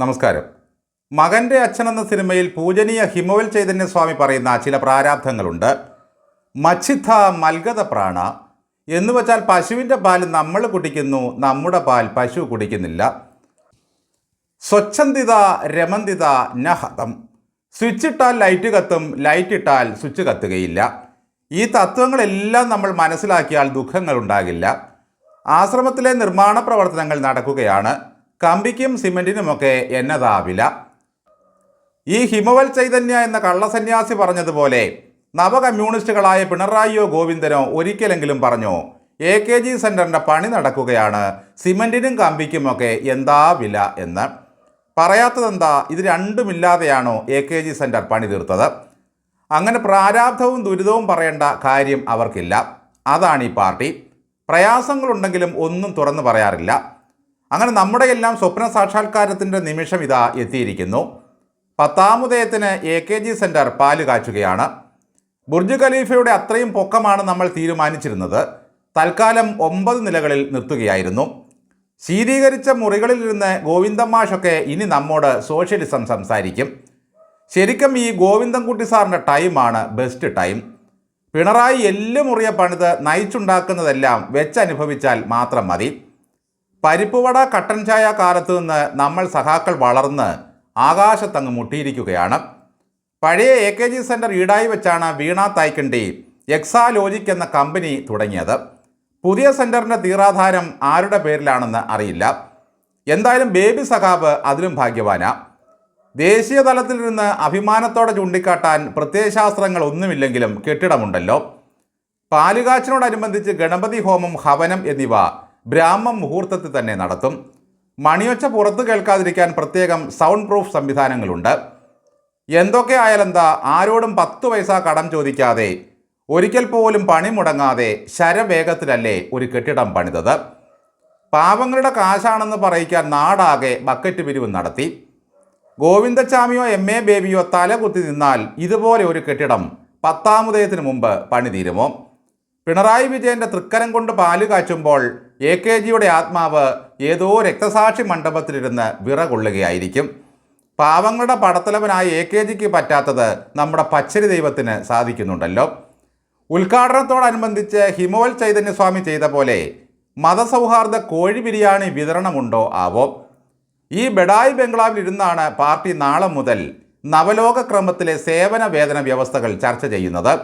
നമസ്കാരം. മകന്റെ അച്ഛൻ എന്ന സിനിമയിൽ പൂജനീയ ഹിമവൽ ചൈതന്യസ്വാമി പറയുന്ന ചില പ്രാരാബ്ധങ്ങളുണ്ട് മച്ഛിദ്ധ മൽഗത പ്രാണ എന്ന് വച്ചാൽ പശുവിന്റെ പാൽ നമ്മൾ കുടിക്കുന്നു നമ്മുടെ പാൽ പശു കുടിക്കുന്നില്ല. സ്വച്ഛന്തിത രമന്തിത നഹതം. സ്വിച്ച് ഇട്ടാൽ ലൈറ്റ് കത്തും ലൈറ്റ് ഇട്ടാൽ സ്വിച്ച് കത്തുകയില്ല. ഈ തത്വങ്ങളെല്ലാം നമ്മൾ മനസ്സിലാക്കിയാൽ ദുഃഖങ്ങൾ ഉണ്ടാകില്ല. ആശ്രമത്തിലെ നിർമ്മാണ പ്രവർത്തനങ്ങൾ നടക്കുകയാണ്. കമ്പിക്കും സിമന്റിനുമൊക്കെ എന്നതാവില്ല ഈ ഹിമവൽ ചൈതന്യ എന്ന കള്ളസന്യാസി പറഞ്ഞതുപോലെ നവ കമ്മ്യൂണിസ്റ്റുകളായ പിണറായിയോ ഗോവിന്ദനോ ഒരിക്കലെങ്കിലും പറഞ്ഞു എ കെ ജി സെന്ററിന്റെ പണി നടക്കുകയാണ് സിമന്റിനും കമ്പിക്കുമൊക്കെ എന്താ വില? എന്ന്. പറയാത്തതെന്താ ഇത് രണ്ടുമില്ലാതെയാണോ എ കെ ജി സെന്റർ പണി തീർത്തത്? അങ്ങനെ പ്രാരാബ്ധവും ദുരിതവും പറയേണ്ട കാര്യം അവർക്കില്ല. അതാണ് ഈ പാർട്ടി. പ്രയാസങ്ങളുണ്ടെങ്കിലും ഒന്നും തുറന്നു പറയാറില്ല. അങ്ങനെ നമ്മുടെ എല്ലാം സ്വപ്ന സാക്ഷാത്കാരത്തിന്റെ നിമിഷം ഇതാ എത്തിയിരിക്കുന്നു. പത്താമുദയത്തിന് എ കെ ജി സെന്റർ പാൽ കാച്ചുകയാണ്. ബുർജ് ഖലീഫയുടെ അത്രയും പൊക്കമാണ് നമ്മൾ തീരുമാനിച്ചിരുന്നത്. തൽക്കാലം ഒമ്പത് നിലകളിൽ നിർത്തുകയായിരുന്നു. ശീതീകരിച്ച മുറികളിലിരുന്ന് ഗോവിന്ദമാഷൊക്കെ ഇനി നമ്മോട് സോഷ്യലിസം സംസാരിക്കും. ശരിക്കും ഈ ഗോവിന്ദൻകുട്ടി സാറിന്റെ ടൈമാണ് ബെസ്റ്റ് ടൈം. പിണറായി എല്ലുമുറിയ പണിത് നയിച്ചുണ്ടാക്കുന്നതെല്ലാം വെച്ചനുഭവിച്ചാൽ മാത്രം മതി. പരിപ്പുവട കട്ടൻ ചായ കാലത്ത് നിന്ന് നമ്മൾ സഹാക്കൾ വളർന്ന് ആകാശത്തങ്ങ് മുട്ടിയിരിക്കുകയാണ്. പഴയ എ കെ ജി സെന്റർ ഈടായി വെച്ചാണ് വീണ തായ്ക്കണ്ടി എക്സാലോജിക് എന്ന കമ്പനി തുടങ്ങിയത്. പുതിയ സെന്ററിന്റെ തീറാധാരം ആരുടെ പേരിലാണെന്ന് അറിയില്ല. എന്തായാലും ബേബി സഖാബ് അതിലും ഭാഗ്യവാനാണ് ദേശീയ തലത്തിൽ നിന്ന് അഭിമാനത്തോടെ ചൂണ്ടിക്കാട്ടാൻ പ്രത്യയശാസ്ത്രങ്ങൾ ഒന്നുമില്ലെങ്കിലും കെട്ടിടമുണ്ടല്ലോ. പാലുകാച്ചിനോടനുബന്ധിച്ച് ഗണപതി ഹോമം ഹവനം എന്നിവ ബ്രാഹ്മം മുഹൂർത്തത്തിൽ തന്നെ നടത്തും. മണിയൊച്ച പുറത്തു കേൾക്കാതിരിക്കാൻ പ്രത്യേകം സൗണ്ട് പ്രൂഫ് സംവിധാനങ്ങളുണ്ട്. എന്തൊക്കെ ആയാലെന്താ ആരോടും പത്ത് പൈസ കടം ചോദിക്കാതെ ഒരിക്കൽ പോലും പണി മുടങ്ങാതെ ശരവേഗത്തിലല്ലേ ഒരു കെട്ടിടം പണിതത്. പാവങ്ങളുടെ കാശാണെന്ന് പറയിക്കാൻ നാടാകെ ബക്കറ്റ് പിരിവ് നടത്തി. ഗോവിന്ദച്ചാമിയോ എം എ ബേബിയോ തലകുത്തി നിന്നാൽ ഇതുപോലെ ഒരു കെട്ടിടം പത്താമുദയത്തിന് മുമ്പ് പണി തീരുമോ പിണറായി വിജയന്റെ തൃക്കരം കൊണ്ട് പാൽ കാച്ചുമ്പോൾ എ കെ ജിയുടെ ആത്മാവ് ഏതോ രക്തസാക്ഷി മണ്ഡപത്തിലിരുന്ന് വിറകൊള്ളുകയായിരിക്കും പാവങ്ങളുടെ പടത്തലവനായ എ കെ ജിക്ക് പറ്റാത്തത് നമ്മുടെ പച്ചരി ദൈവത്തിന് സാധിക്കുന്നുണ്ടല്ലോ. ഉദ്ഘാടനത്തോടനുബന്ധിച്ച് ഹിമോൽ ചൈതന്യസ്വാമി ചെയ്ത പോലെ മതസൗഹാർദ്ദ കോഴി ബിരിയാണി വിതരണമുണ്ടോ? ആവോ. ഈ ബെഡായി ബംഗ്ലാവിലിരുന്നാണ് പാർട്ടി നാളെ മുതൽ നവലോക ക്രമത്തിലെ സേവന വേതന വ്യവസ്ഥകൾ ചർച്ച ചെയ്യുന്നത്.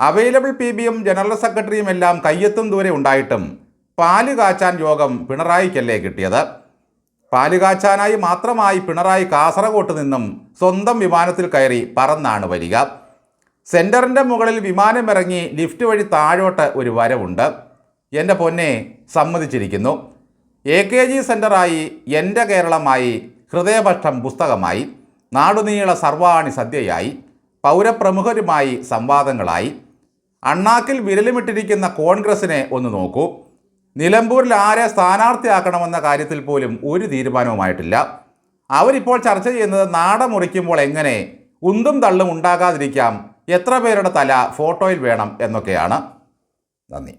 അവൈലബിൾ പി ബിയും ജനറൽ സെക്രട്ടറിയും എല്ലാം കയ്യെത്തും ദൂരെ ഉണ്ടായിട്ടും പാൽ കാച്ചാൻ യോഗം പിണറായിക്കല്ലേ കിട്ടിയത്? പാൽ കാച്ചാനായി മാത്രമായി പിണറായി കാസർഗോട്ട് നിന്നും സ്വന്തം വിമാനത്തിൽ കയറി പറന്നാണ് വരിക. സെന്ററിന്റെ മുകളിൽ വിമാനമിറങ്ങി ലിഫ്റ്റ് വഴി താഴോട്ട് ഒരു വരവുണ്ട്. എന്റെ പൊന്നെ സമ്മതിച്ചിരിക്കുന്നു. എ കെ ജി സെന്ററായി എന്റെ കേരളമായി ഹൃദയപക്ഷം പുസ്തകമായി. നാടുനീള സർവാണി സദ്യയായി. പൗരപ്രമുഖരുമായി സംവാദങ്ങളായി. അണ്ണാക്കിൽ വിരലുമിട്ടിരിക്കുന്ന കോൺഗ്രസിനെ ഒന്ന് നോക്കൂ. നിലമ്പൂരിൽ ആരെ സ്ഥാനാർത്ഥിയാക്കണമെന്ന കാര്യത്തിൽ പോലും ഒരു തീരുമാനവുമായിട്ടില്ല. അവരിപ്പോൾ ചർച്ച ചെയ്യുന്നത് നാട മുറിക്കുമ്പോൾ എങ്ങനെ ഉന്തും തള്ളും ഉണ്ടാകാതിരിക്കാം എത്ര പേരുടെ തല ഫോട്ടോയിൽ വേണം എന്നൊക്കെയാണ്. നന്ദി.